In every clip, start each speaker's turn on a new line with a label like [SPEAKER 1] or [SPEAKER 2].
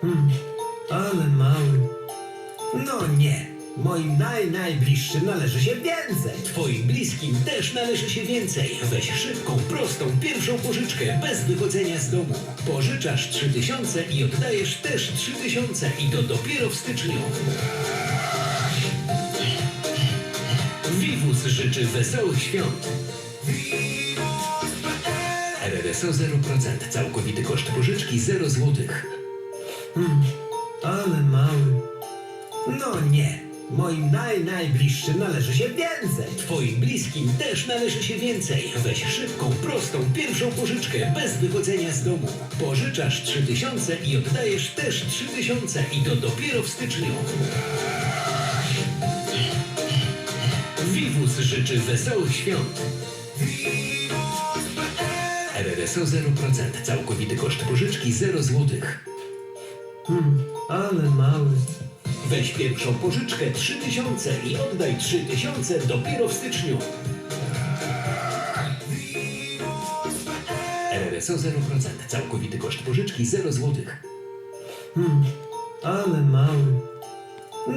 [SPEAKER 1] Hmm, ale mały. No nie. Moim naj, najbliższym należy się więcej.
[SPEAKER 2] Twoim bliskim też należy się więcej. Weź szybką, prostą, pierwszą pożyczkę bez wychodzenia z domu. Pożyczasz 3000 i oddajesz też 3000 i to dopiero w styczniu. Vivus życzy wesołych świąt. RRSO 0%. Całkowity koszt pożyczki 0 zł.
[SPEAKER 1] Hmm, ale mały. No nie. Moim naj, najbliższym należy się więcej.
[SPEAKER 2] Twoim bliskim też należy się więcej. Weź szybką, prostą, pierwszą pożyczkę bez wychodzenia z domu. Pożyczasz 3000 i oddajesz też 3000 i to dopiero w styczniu. Vivus życzy wesołych świąt. RRSO 0%. Całkowity koszt pożyczki 0 zł.
[SPEAKER 1] Hmm, ale mały.
[SPEAKER 2] Weź pierwszą pożyczkę 3000 i oddaj 3000 dopiero w styczniu. RRSO 0%. Całkowity koszt pożyczki 0 zł.
[SPEAKER 1] Hmm, ale mały.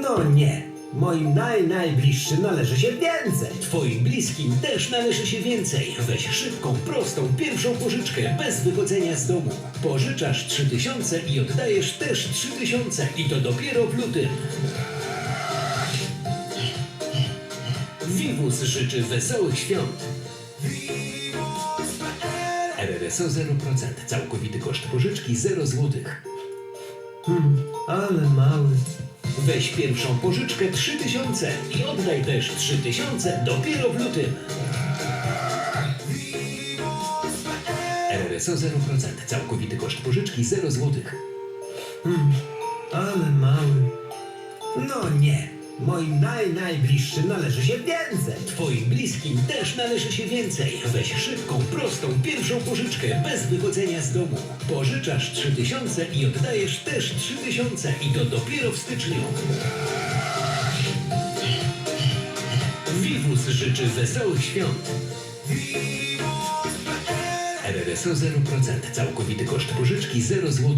[SPEAKER 1] No nie. Moim naj, najbliższym należy się więcej.
[SPEAKER 2] Twoim bliskim też należy się więcej. Weź szybką, prostą, pierwszą pożyczkę bez wychodzenia z domu. Pożyczasz 3000 i oddajesz też 3000 i to dopiero w lutym. Vivus życzy wesołych świąt. RRSO 0%. Całkowity koszt pożyczki 0 zł.
[SPEAKER 1] Hmm, ale mały.
[SPEAKER 2] Weź pierwszą pożyczkę 3000 i oddaj też 3000 dopiero w lutym. RRSO 0%. Całkowity koszt pożyczki 0 zł.
[SPEAKER 1] Hmm, ale mały. No nie. Moim naj, najbliższym należy się więcej.
[SPEAKER 2] Twoim bliskim też należy się więcej. Weź szybką, prostą, pierwszą pożyczkę bez wychodzenia z domu. Pożyczasz 3000 i oddajesz też 3000 i to dopiero w styczniu. Vivus życzy wesołych świąt. RRSO 0%. Całkowity koszt pożyczki 0 zł.